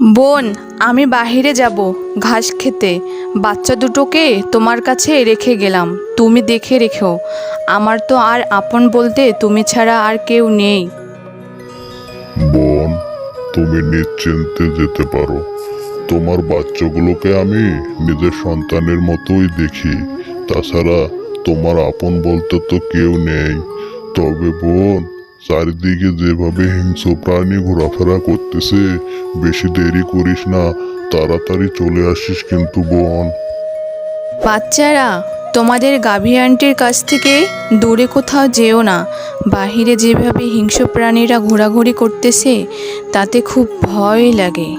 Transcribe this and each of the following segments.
বোন, আমি বাহিরে যাব, ঘাস খেতে। বাচ্চা দুটোকে তোমার কাছে রেখে গেলাম, তুমি দেখে রেখো। আমার তো আর আপন বলতে তুমি ছাড়া আর কেউ নেই। বোন, তুমি নিশ্চিন্তে যেতে পারো। তোমার বাচ্চাগুলোকে আমি নিজের সন্তানের মতোই দেখি। তাছাড়া তোমার আপন বলতে তো কেউ নেই। তবে বোন চারিদিকে যেভাবে হিংস্র প্রাণী ঘোরাফেরা করতেছে বেশি দেরি করিস না তাড়াতাড়ি চলে আসিস কিন্তু বোন। বাচ্চারা তোমাদের গাভী আন্টির কাছ থেকে দূরে কোথাও যেও না। বাহিরে যেভাবে হিংস্র প্রাণীরা ঘোরাঘুরি করতেছে তাতে খুব ভয় লাগে।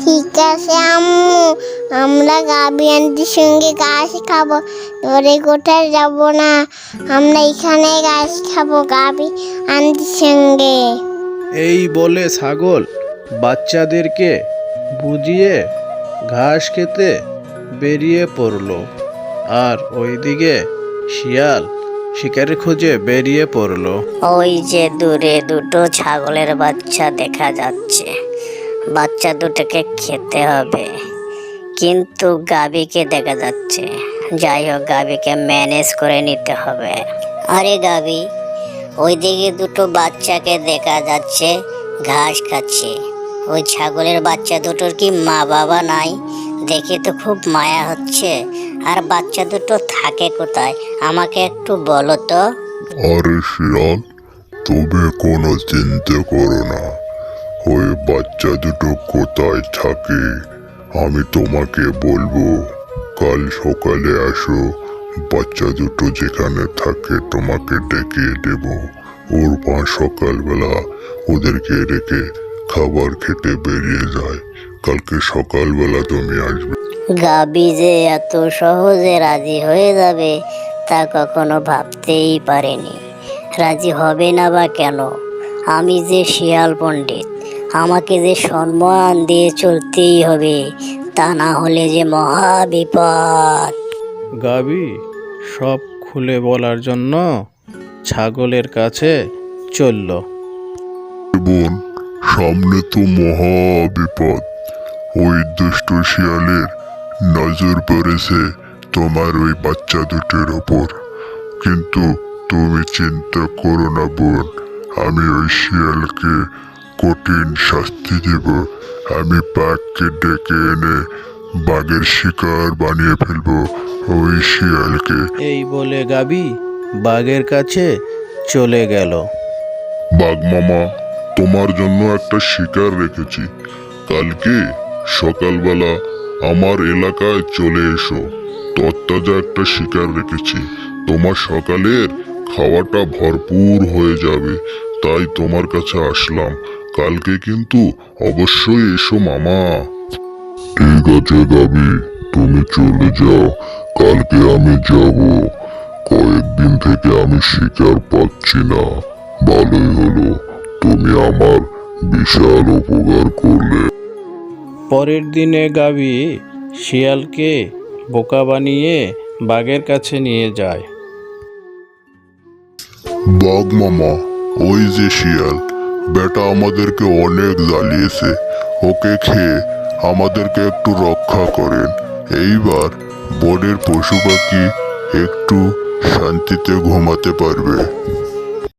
ঠিক আছে আম্মু। আমরা গাবি আন্টির সঙ্গে ঘাস খাব। ধরে কোথায় যাব না? আমরা এখানে ঘাস খাব গাবি আন্টির সঙ্গে। এই বলে ছাগল বাচ্চাদেরকে বুঝিয়ে ঘাস খেতে বেরিয়ে পড়ল। আর ওইদিকে শিয়াল শিকারের খোঁজে বেরিয়ে পড়ল। ওই যে দূরে দুটো ছাগলের বাচ্চা দেখা যাচ্ছে। বাচ্চা দুটোকে খেতে হবে। কিন্তু গাবিকে দেখা যাচ্ছে। যাই হোক গাবিকে ম্যানেজ করে নিতে হবে। আরে গাবি ওইদিকে দুটো বাচ্চাকে দেখা যাচ্ছে, ঘাস খাচ্ছে। ওই ছাগলের বাচ্চা দুটোর কি মা বাবা নাই? দেখে তো খুব মায়া হচ্ছে। আর বাচ্চা দুটো থাকে কোথায়? আমাকে একটু বলো তো। আরে শিয়াল, তুমি কোনো চিন্তা করো না। ওই বাচ্চা দুটো কোথায় থাকে? আমি তোমাকে বলব, কাল সকালে আসো, বাচ্চা দুটো যেখানে থাকে তোমাকে ডেকে দেব। ওর মা সকালবেলা ওদেরকে রেখে খাবার খেতে বেরিয়ে যায়। কালকে সকালবেলা তুমি আসবে। গাবি যে এত সহজে রাজি হয়ে যাবে, তা কখনো ভাবতেই পারেনি। রাজি হবে না বা কেন? আমি যে শিয়াল পণ্ডিত, আমাকে যে সম্মান দিয়ে চলতেই হবে তা না হলে যে মহা বিপদ। গাবি সব খুলে বলার জন্য ছাগলের কাছে চলল। বোন সামনে তো মহা বিপদ। ওই দুষ্ট শিয়ালের নজর পড়েছে তোমার ওই বাচ্চা দুটোর ওপর। কিন্তু তুমি চিন্তা করো না বোন আমি ওই শিয়ালকে কঠিন শাস্তি দেব। আমি বাঘকে ডেকে এনে বাঘের শিকার বানিয়ে ফেলব ওই শিয়ালকে। এই বলে গাবি বাঘের কাছে চলে গেল। বাঘ মামা তোমার জন্য একটা শিকার রেখেছি। কালকে সকালবেলা আমার এলাকায় চলে এসো। তত্তাজা একটা শিকার রেখেছি। তোমার সকালের খাওয়াটা ভরপুর হয়ে যাবে তাই তোমার কাছে আসলাম। কালকে কিন্তু অবশ্যই এসো মামা। ঠিক আছে গাবি তুমি চলে যাও। কালকে আমি যাব। কয়েকদিন থেকে আমি শিকার পাচ্ছি না। ভালোই হলো তুমি আমার বিশাল উপকার করলে। পরের দিনে গাবি শিয়ালকে বোকা বানিয়ে বাঘের কাছে নিয়ে যায়। বাঘ মামা ওই যে শিয়াল। বেটা আমাদেরকে অনেক জ্বালিয়েছে। ওকে খেয়ে আমাদেরকে একটু রক্ষা করেন। এইবার বনের পশু পাখি একটু শান্তিতে ঘুমাতে পারবে।